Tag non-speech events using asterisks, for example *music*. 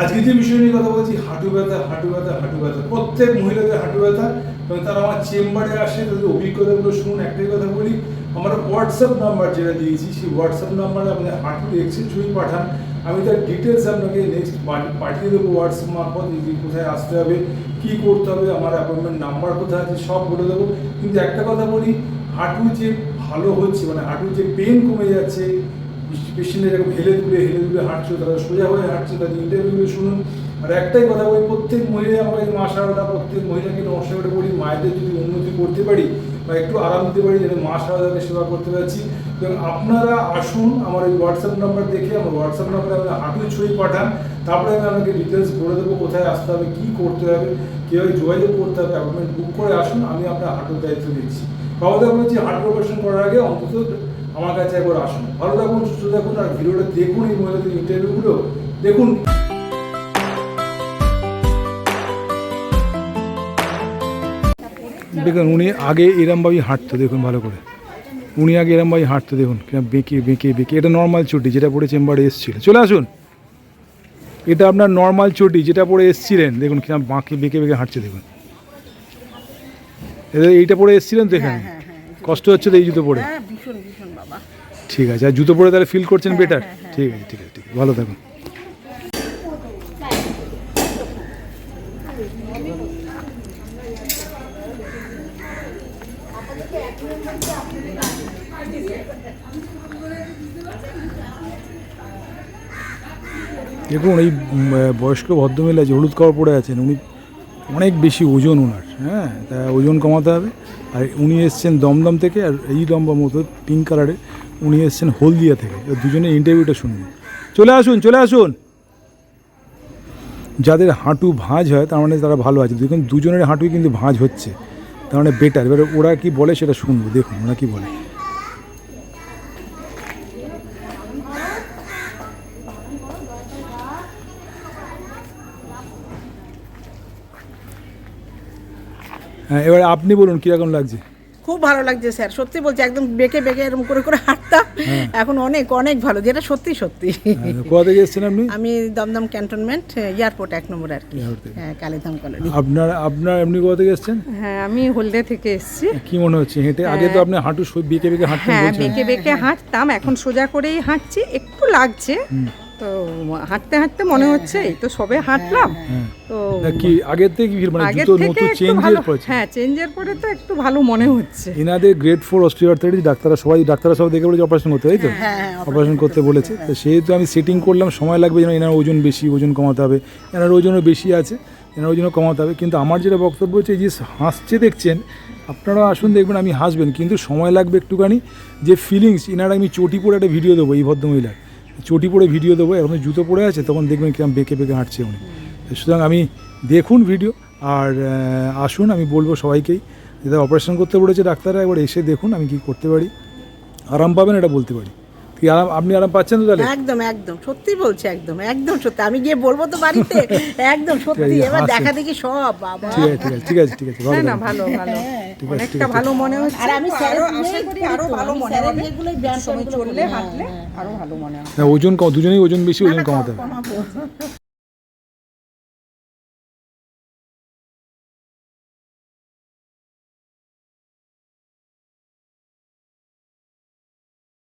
আজকে যে বিষয় নিয়ে কথা বলছি, হাঁটু ব্যথা হাঁটু ব্যথা হাঁটু ব্যথা। প্রত্যেক মহিলাদের হাঁটু ব্যথা, এবং তারা আমার চেম্বারে আসে, তাদের অভিজ্ঞতাগুলো শুনুন, একটাই কথা বলি, আমার হোয়াটসঅ্যাপ নাম্বার যেটা দিয়েছি, সেই হোয়াটসঅ্যাপ নাম্বারে আপনি হাঁটুর এক্সের ছবি পাঠান, আমি তার ডিটেলস আপনাকে নেক্সট পাঠিয়ে দেবো হোয়াটসঅ্যাপ মারফত, যে কোথায় আসতে হবে, কী করতে হবে, আমার অ্যাপয়েন্টমেন্ট নাম্বার কোথায় আছে, সব বলে দেবো। কিন্তু একটা কথা বলি, হাঁটু যে ভালো হচ্ছে মানে হাঁটুর যে পেন কমে যাচ্ছে পেশেন্টের এরকম হেলে দুলে হেলে দুলে হাঁটছে তারা সোজা হয়ে হাঁটছে তাদের ইন্টারভিউগুলো শুনুন। আর একটাই কথা বলি, প্রত্যেক মহিলা আমরা আমাকে মাসারদা প্রত্যেক মহিলাকে নমস্কার করে মায়েদের যদি উন্নতি করতে পারি বা একটু আরাম দিতে পারি, যেন মা সারদাকে সেবা করতে পারছি। এবং আপনারা আসুন, আমার এই হোয়াটসঅ্যাপ নাম্বার দেখে, আমার হোয়াটসঅ্যাপ নাম্বারে আপনার হাঁটুর ছবি পাঠান, তারপরে আমি আপনাকে ডিটেলস বলে দেবো কোথায় আসতে হবে, কী করতে হবে, কীভাবে যোগাযোগ করতে হবে অ্যাপয়েন্টমেন্ট বুক করে আসুন, আমি আপনার হাঁটুর দায়িত্ব দিচ্ছি বাবাদা বলছি হার্ট অপারেশন করার আগে অন্তত আমার কাছে একবার আসুন। ভালো থাকুন সুস্থ থাকুন আর ভিডিওটা দেখুন এই মহিলাদের ইন্টারভিউগুলো দেখুন। দেখুন উনি আগে এরমভাবেই হাঁটতো দেখুন ভালো করে। উনি আগে এরমভাবেই হাঁটতো দেখুন কিরম বেঁকে বেঁকে বেঁকে। এটা নর্মাল চটি যেটা পরে চেম্বারে এসেছিল। চলে আসুন। এটা আপনার নর্মাল চটি যেটা পরে এসছিলেন দেখুন কিরম বাঁকে বেঁকে বেঁকে হাঁটছে দেখুন। এটা এইটা পরে এসছিলেন তো এখানে? হ্যাঁ, হ্যাঁ, কষ্ট হচ্ছে তো এই জুতো পরে? হ্যাঁ বাবা ঠিক আছে আর জুতো পরে তাহলে ফিল করছেন হ্যাঁ, বেটার হ্যাঁ, হ্যাঁ। ঠিক আছে ঠিক আছে ঠিক আছে ভালো থাকুন। দেখুন এই বয়স্ক ভদ্রমহিলা যে হলুদ কাপড় পরে আছেন উনি অনেক বেশি ওজন ওনার হ্যাঁ তা ওজন কমাতে হবে। আর উনি এসছেন দমদম থেকে, আর এই লম্বা মতো পিঙ্ক কালারের উনি এসছেন হলদিয়া থেকে। এবার দুজনে ইন্টারভিউটা শুনুন। চলে আসুন চলে আসুন। যাদের হাঁটু ভাঁজ হয়, তার মানে তারা ভালো আছে। দেখুন, দুজনের হাঁটুই কিন্তু ভাঁজ হচ্ছে। তার মানে বেটার এবার ওরা কি বলে সেটা শুনব। দেখুন, ওরা কি বলে। হ্যাঁ এবার আপনি বলুন কীরকম লাগছে? খুব ভালো লাগছে স্যার। সত্যি বলছি একদম বেঁকে বেঁকে এরকম করে করে হাঁটতাম। হ্যাঁ। এখন অনেক অনেক ভালো যেটা সত্যি সত্যি। হ্যাঁ, কোথা থেকে এসছেন আপনি? আমি দমদম ক্যান্টনমেন্ট এয়ারপোর্ট এক নম্বর আর কি। হ্যাঁ কালীধাম কলোনি। আপনার আপনার এমনি কোথা থেকে এসছেন? হ্যাঁ আমি হলদে থেকে এসেছি। কি মনে হচ্ছে হেঁটে? আগে তো আপনি হাঁটু বেঁকে বেঁকে হাঁটতেন হ্যাঁ বেঁকে বেঁকে হাঁটতাম এখন সোজা করেই হাঁটছি একটু লাগছে। তো হাঁটতে হাঁটতে মনে হচ্ছে এই তো সবে হাঁটলাম। হ্যাঁ তো কি আগের থেকে কি মানে জুতো নতুন চেঞ্জের পড়েছে? হ্যাঁ চেঞ্জের পরে তো একটু ভালো মনে হচ্ছে। এনাদের গ্রেড ফোর অস্ট্রিয়ার্থাইটিস ডাক্তাররা সবাই ডাক্তাররা সব দেখে বলেছে অপারেশন করতে তাই তো? হ্যাঁ হ্যাঁ অপারেশন করতে বলেছে। তো সেহেতু আমি সেটিং করলাম সময় লাগবে যেন এনার ওজন বেশি ওজন কমাতে হবে। এনার ওজনও বেশি আছে এনার ওজনও কমাতে হবে। কিন্তু আমার যেটা বক্তব্য হচ্ছে এই যে হাসছে দেখছেন আপনারা আসুন দেখবেন আমি হাসবেন কিন্তু সময় লাগবে একটুখানি যে ফিলিংস এনার আমি চটি পরে একটা ভিডিও দেবো এই ভদ্রমহিলার। চটি পরে ভিডিও দেবো এখন জুতো পরে আছে, তখন দেখবেন কিরম বেঁকে বেঁকে হাঁটছে উনি। সুতরাং আমি দেখুন ভিডিও, আর আসুন, আমি বলব সবাইকেই যেটা অপারেশন করতে পড়েছে ডাক্তাররা, একবার এসে দেখুন আমি কি করতে পারি। আরাম পাবেন এটা বলতে পারি। কি আরাম আপনি আরাম পাচ্ছেন তো তাহলে? একদম একদম। সত্যি বলছি একদম একদম সত্যি। আমি গিয়ে বলব তো বাড়িতে? *laughs* একদম সত্যি। এবার। দেখা দেখি সব বাবা। ঠিক আছে ঠিক আছে ঠিক আছে ঠিক আছে ভালো না ভালো ভালো। ঠিক অনেকটা ভালো মনে হচ্ছে। আর আমি স্যার আরও আশা করি আরও ভালো মনে হবে। এগুলো ব্যায়াম সময় চললে হ্যাঁ, হাঁটলে হ্যাঁ। আরও ভালো মনে হবে। ওজন কম দুজনেই ওজন বেশি ওজন কমাতে হবে। কমাবো